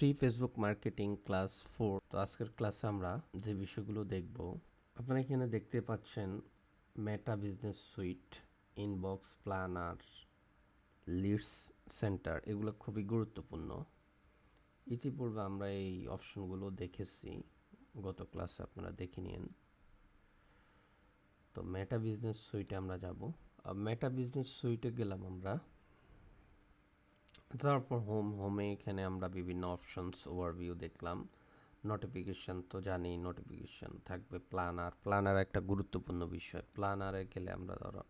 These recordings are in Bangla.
Free Facebook marketing class four তো আজকের ক্লাসে আমরা যে বিষয়গুলো দেখব, আপনারা এখানে দেখতে পাচ্ছেন Meta business suite inbox planner leads centre এগুলো খুবই গুরুত্বপূর্ণ। ইতিপূর্বে আমরা এই অপশনগুলো দেখেছি, গত ক্লাসে আপনারা দেখে নিন। তো মেটা বিজনেস সুইটে আমরা যাব। মেটা বিজনেস সুইটে গেলাম আমরা। তারপর হোম, হোমে এখানে আমরা বিভিন্ন অপশনস ওভারভিউ দেখলাম। নোটিফিকেশান তো জানি নোটিফিকেশান থাকবে প্ল্যানার প্ল্যানার একটা গুরুত্বপূর্ণ বিষয়। প্ল্যানারে গেলে আমরা ধরো,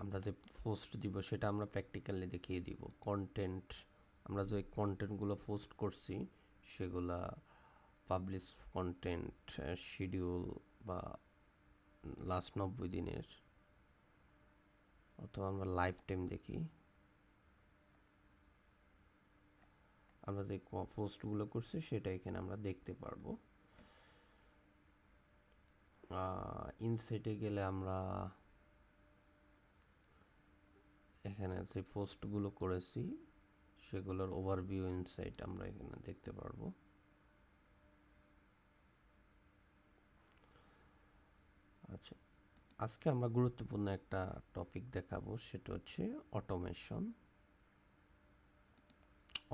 আমরা যে পোস্ট দিব সেটা আমরা প্র্যাকটিক্যালি দেখিয়ে দিব। কন্টেন্ট আমরা যে কন্টেন্টগুলো পোস্ট করছি, সেগুলা পাবলিশ কন্টেন্ট শিডিউল বা লাস্ট নব্বই দিনের, অথবা আমরা লাইফ টাইম দেখি। আমরা যে পোস্টগুলো করছি সেটা এখানে আমরা দেখতে পারব। ইনসাইটে গেলে আমরা এখানে যে পোস্টগুলো করেছি, সেগুলোর ওভারভিউ ইনসাইট আমরা এখানে দেখতে পারব। আচ্ছা আজকে আমরা গুরুত্বপূর্ণ একটা টপিক দেখাবো, সেটা হচ্ছে অটোমেশন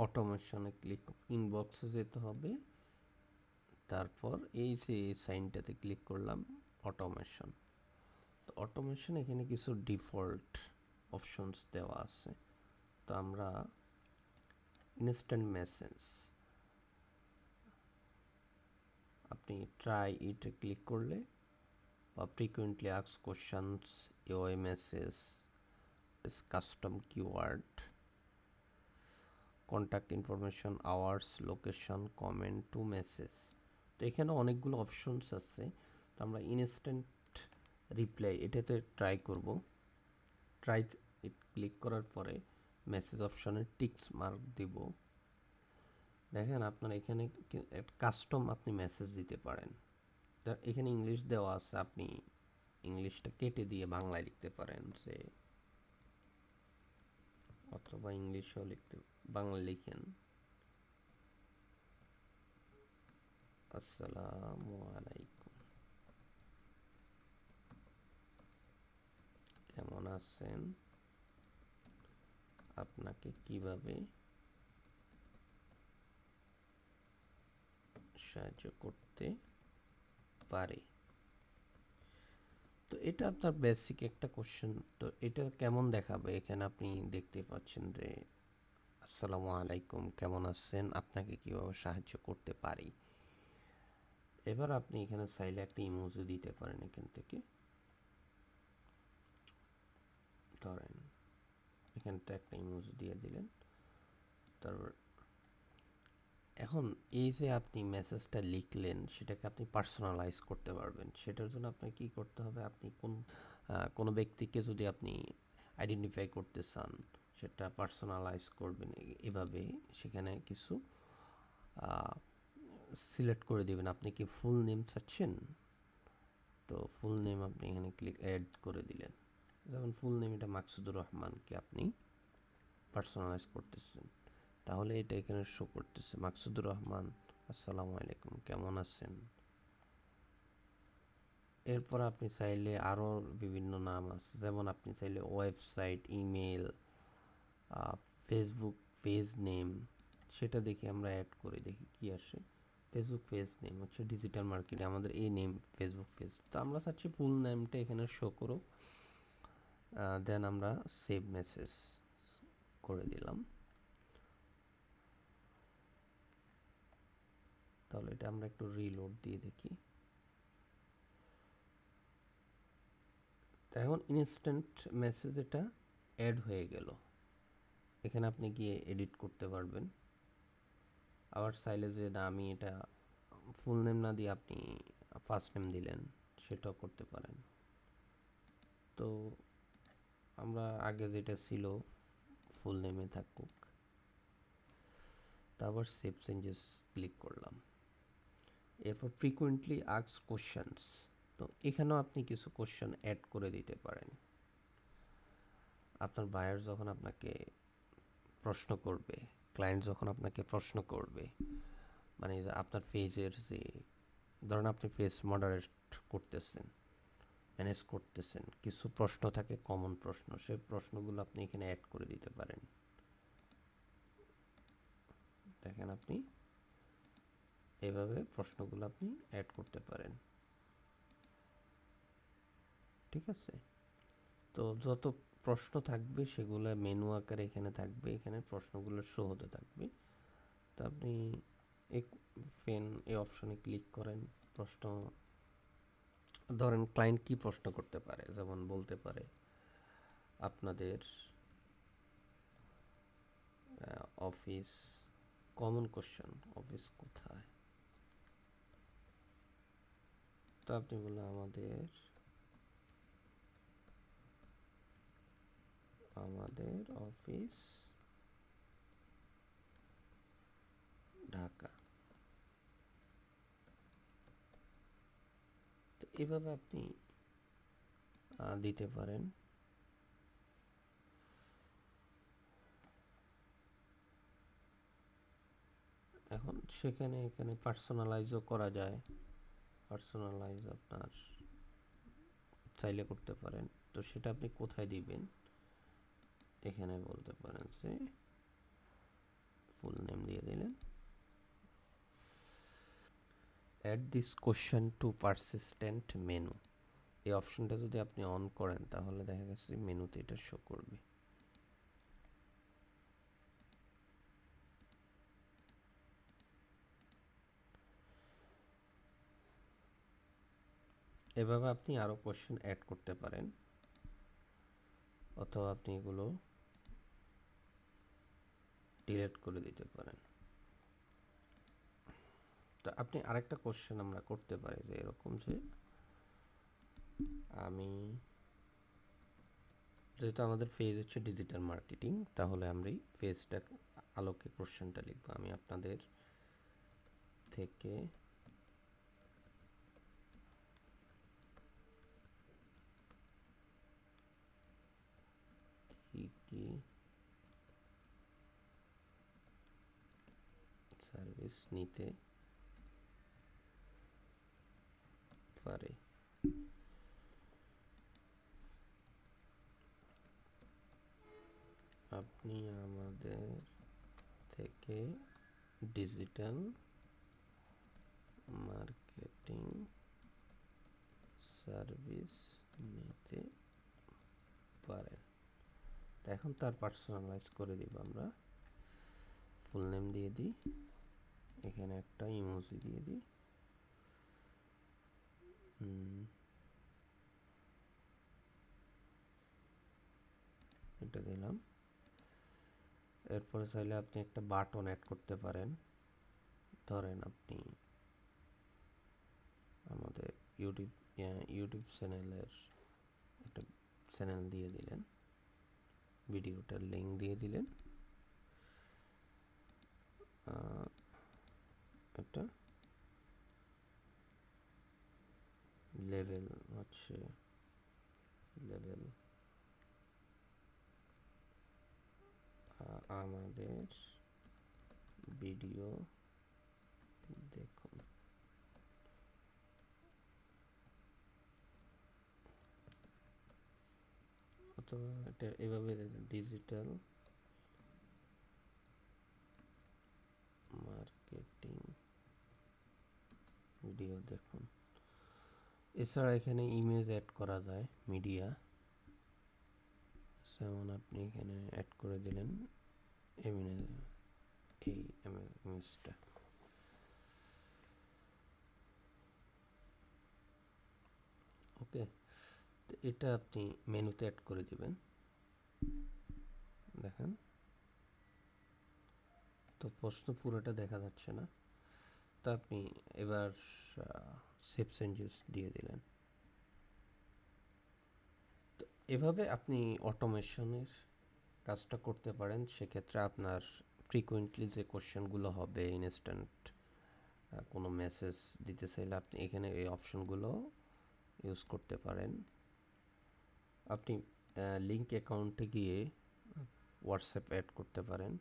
অটোমেশনে ক্লিক ইনবক্সে যেতে হবে। তারপর এই যে সাইনটাতে ক্লিক করলাম অটোমেশন তো অটোমেশন এখানে কিছু ডিফল্ট অপশনস দেওয়া আছে। তো আমরা ইনস্ট্যান্ট মেসেজ আপনি ট্রাই ইটে ক্লিক করলে বা frequently আক্স questions UI message custom keyword contact information hours location comment to message তো এখানে অনেকগুলো অপশনস আছে। তো আমরা ইনস্ট্যান্ট রিপ্লাই এটাতে ট্রাই করব। ট্রাই ক্লিক করার পরে মেসেজ অপশনে টিক্স মার্ক দিব। দেখেন আপনার এখানে কাস্টম আপনি মেসেজ দিতে পারেন। এখানে ইংলিশ দেওয়া আছে, আপনি ইংলিশটা কেটে দিয়ে বাংলায় লিখতে পারেন যে অথবা ইংলিশেও লিখতে বাংলা লিখেন। আসসালামু আলাইকুম। কেমন আছেন? আপনাকে কীভাবে সাহায্য করতে পারে? তো এটা আপনার বেসিক একটা কোশ্চেন তো এটা কেমন দেখাবে? এখানে আপনি দেখতে পাচ্ছেন যে, আসসালামু আলাইকুম, কেমন আছেন? আপনাকে কীভাবে সাহায্য করতে পারি? এবার আপনি এখানে চাইলে একটা ইমোজি দিতে পারেন এখান থেকে। ধরেন এখানটা একটা ইমোজি দিয়ে দিলেন। তারপর এখন এই যে আপনি মেসেজটা লিখলেন, সেটাকে আপনি পার্সোনালাইজ করতে পারবেন। সেটার জন্য আপনাকে কী করতে হবে? আপনি কোন কোনো ব্যক্তিকে যদি আপনি আইডেন্টিফাই করতে চান, সেটা পার্সোনালাইজ করবেন। এভাবে সেখানে কিছু সিলেক্ট করে দেবেন। আপনি কি ফুল নেম চাচ্ছেন? তো ফুল নেম আপনি এখানে ক্লিক অ্যাড করে দিলেন। যেমন ফুল নেম এটা মাকসুদুর রহমানকে আপনি পার্সোনালাইজ করতেছেন। তাহলে এটা এখানে শো করতেছে। মাকসুদুর রহমান, আসসালামু আলাইকুম, কেমন আছেন? এরপর আপনি চাইলে আরও বিভিন্ন নাম আছে। যেমন আপনি চাইলে website email Facebook page name সেটা দেখে আমরা অ্যাড করে দেখি কি আসে। ফেসবুক পেজ নেম হচ্ছে ডিজিটাল মার্কেটে আমাদের এই নেম ফেসবুক পেজ তো আমরা চাচ্ছি ফুল নেমটা এখানে শো করো দেন আমরা সেভ মেসেজ করে দিলাম। তাহলে এটা আমরা একটু রিলোড দিয়ে দেখি। এখন ইনস্ট্যান্ট মেসেজ এটা অ্যাড হয়ে গেল। এখানে আপনি গিয়ে এডিট করতে পারবেন। আবার চাইলে যে না, আমি এটা ফুল নেম না দিয়ে আপনি ফার্স্ট নেম দিলেন, সেটাও করতে পারেন। তো আমরা আগে যেটা ছিল ফুল নেমে থাকুক। তারপর সেভ চেঞ্জেস ক্লিক করলাম। এরপর ফ্রিকুয়েন্টলি আক্স কোশ্চেন্স তো এখানেও আপনি কিছু কোশ্চেন অ্যাড করে দিতে পারেন। আপনার বায়ার যখন আপনাকে প্রশ্ন করবে ক্লায়েন্ট যখন আপনাকে প্রশ্ন করবে মানে আপনার পেজের যে, ধরুন আপনি পেজ মডারেট করতেছেন ম্যানেজ করতেছেন, কিছু প্রশ্ন থাকে কমন প্রশ্ন, সেই প্রশ্নগুলো আপনি এখানে অ্যাড করে দিতে পারেন। দেখেন আপনি। এভাবে প্রশ্নগুলো আপনি অ্যাড করতে পারেন। ঠিক আছে? তো যত প্রশ্ন থাকবে সেগুলো মেনু আকারে এখানে থাকবে, এখানে প্রশ্নগুলো শো হতে থাকবে। তো আপনি এক পেন এই অপশনে ক্লিক করেন, প্রশ্ন, ধরেন ক্লায়েন্ট কি প্রশ্ন করতে পারে? যেমন বলতে পারে, আপনাদের অফিস কমন কোশ্চেন অফিস কোথায়? তো আপনি বললেন আমাদের আমাদের অফিস ঢাকা। তো এভাবে আপনি দিতে পারেন। এখন সেখানে এখানে পার্সোনালাইজও করা যায়। পার্সোনালাইজ আপনার চাইলে করতে পারেন। তো সেটা আপনি কোথায় দিবেন? এখানে বলতে পারেন যে ফুল নেম দিয়ে দিলেন। Add this question to persistent menu এই অপশনটা যদি আপনি অন করেন, তাহলে দেখা গেছে মেনুতে এটা শো করবে। এভাবে আপনি আরও কোশ্চেন অ্যাড করতে পারেন। অথবা আপনি এগুলো ডিলিট করে দিতে পারেন। তো আপনি আরেকটা কোশ্চেন আমরা করতে পারি যে এরকম যে আমি যেহেতু আমাদের ফেজ হচ্ছে ডিজিটাল মার্কেটিং তাহলে আমরা এই ফেজটা আলোকে কোশ্চেনটা লিখব। আমি আপনাদের থেকে কি? সার্ভিস নিতে পারে। আপনি আমাদের থেকে ডিজিটাল মার্কেটিং সার্ভিস নিতে পারেন। তো এখন তার পার্সোনালাইজ করে দিব আমরা। ফুল নেম দিয়ে দিই। এখানে একটা ইমোজি দিয়ে দিই। এটা দিলাম। এরপরে চাইলে আপনি একটা বাটন অ্যাড করতে পারেন। ধরেন আপনি আমাদের ইউটিউব ইউটিউব চ্যানেলের একটা চ্যানেল দিয়ে দিলেন। ভিডিওটার লিঙ্ক দিয়ে দিলেন। একটা লেভেল হচ্ছে লেভেল আমাদের ভিডিও দেখুন অথবা এটা এভাবে ডিজিটাল মার্কেটিং ভিডিও দেখুন। এছাড়া এখানে ইমেজ অ্যাড করা যায় মিডিয়া যেমন আপনি এখানে অ্যাড করে দিলেন এমিনে এই ইমেজটা ওকে এটা আপনি মেনুতে অ্যাড করে দিবেন। দেখেন। তো প্রশ্ন পুরোটা দেখা যাচ্ছে না। তো আপনি এবার সেভ চেঞ্জেস দিয়ে দিলেন। তো এভাবে আপনি অটোমেশনের কাজটা করতে পারেন। সেক্ষেত্রে আপনার ফ্রিকুয়েন্টলি যে কোশ্চেনগুলো হবে ইনস্ট্যান্ট কোনো মেসেজ দিতে চাইলে আপনি এখানে এই অপশনগুলো ইউজ করতে পারেন। আপনি লিঙ্ক অ্যাকাউন্টে গিয়ে হোয়াটসঅ্যাপ অ্যাড করতে পারেন।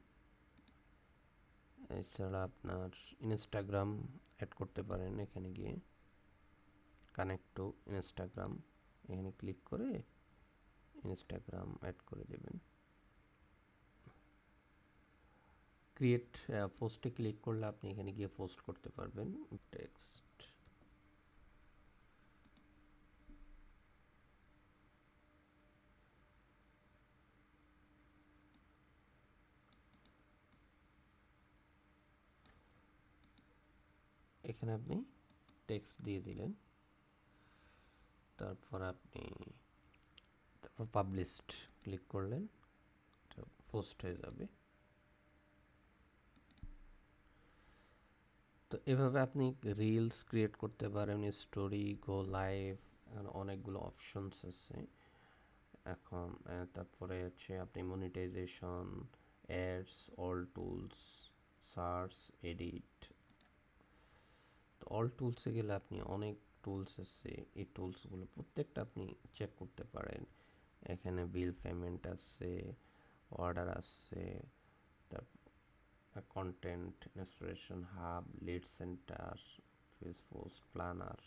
এছাড়া আপনার ইনস্টাগ্রাম অ্যাড করতে পারেন এখানে গিয়ে। কানেক্ট টু ইনস্টাগ্রাম এখানে ক্লিক করে ইনস্টাগ্রাম অ্যাড করে দেবেন। ক্রিয়েট পোস্টে ক্লিক করলে আপনি এখানে গিয়ে পোস্ট করতে পারবেন। টেক্সট এখানে আপনি টেক্সট দিয়ে দিলেন। তারপর আপনি তারপর পাবলিশড ক্লিক করলেন। পোস্ট হয়ে যাবে। তো এভাবে আপনি রিলস ক্রিয়েট করতে পারেন স্টোরি গো লাইভ অনেকগুলো অপশনস আছে। এখন তারপরে হচ্ছে আপনি monetization ads all tools search edit all টুলসে গেলে আপনি অনেক টুলস আছে এই টুলসগুলো প্রত্যেকটা আপনি চেক করতে পারেন। এখানে বিল পেমেন্ট আছে অর্ডার আছে তারপর content inspiration hub lead center Facebook planner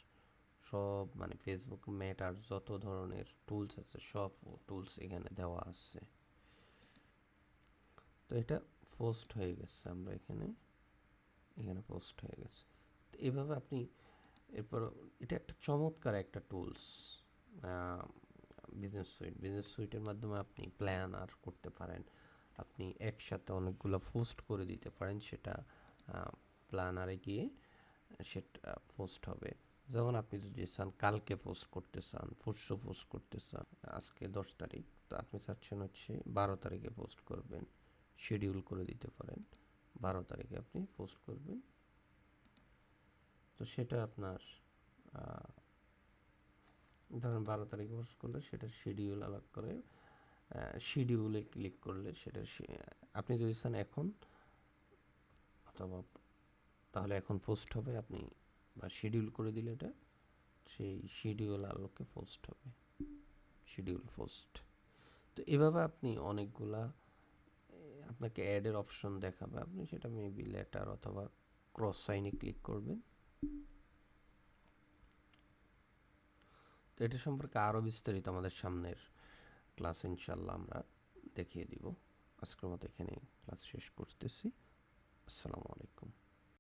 সব মানে ফেসবুক মেটার যত ধরনের টুলস আছে, সব টুলস এখানে দেওয়া আছে। তো এটা পোস্ট হয়ে গেছে, আমরা এখানে এখানে পোস্ট হয়ে গেছে। এভাবে আপনি, এরপর এটা একটা চমৎকার একটা টুলস বিজনেস সুইট বিজনেস সুইটের মাধ্যমে আপনি প্ল্যান আর করতে পারেন। আপনি একসাথে অনেকগুলো পোস্ট করে দিতে পারেন, সেটা প্ল্যানারে গিয়ে সেটা পোস্ট হবে। যেমন আপনি যদি চান কালকে পোস্ট করতে চান, পরশু পোস্ট করতে চান, আজকে দশ তারিখ, তো আপনি চাচ্ছেন হচ্ছে বারো তারিখে পোস্ট করবেন শিডিউল করে দিতে পারেন। বারো তারিখে আপনি পোস্ট করবেন। তো সেটা আপনার ধরেন বারো তারিখে পোস্ট করলে সেটা শিডিউল আলাদা করে শিডিউলে ক্লিক করলে সেটা আপনি যদি চান এখন, অথবা তাহলে এখন পোস্ট হবে, আপনি বা শিডিউল করে দিলে এটা, সেই শিডিউল আলোকে পোস্ট হবে শিডিউল পোস্ট তো এভাবে আপনি অনেকগুলা, আপনাকে অ্যাডের অপশন দেখাবে, আপনি সেটা মেবি লেটার অথবা ক্রস সাইনে ক্লিক করবেন। তো এটা সম্পর্কে আরও বিস্তারিত আমাদের সামনের ক্লাস ইনশাল্লাহ আমরা দেখিয়ে দিব। আজকের মতো এখানে ক্লাস শেষ করতেছি। আসসালামু আলাইকুম।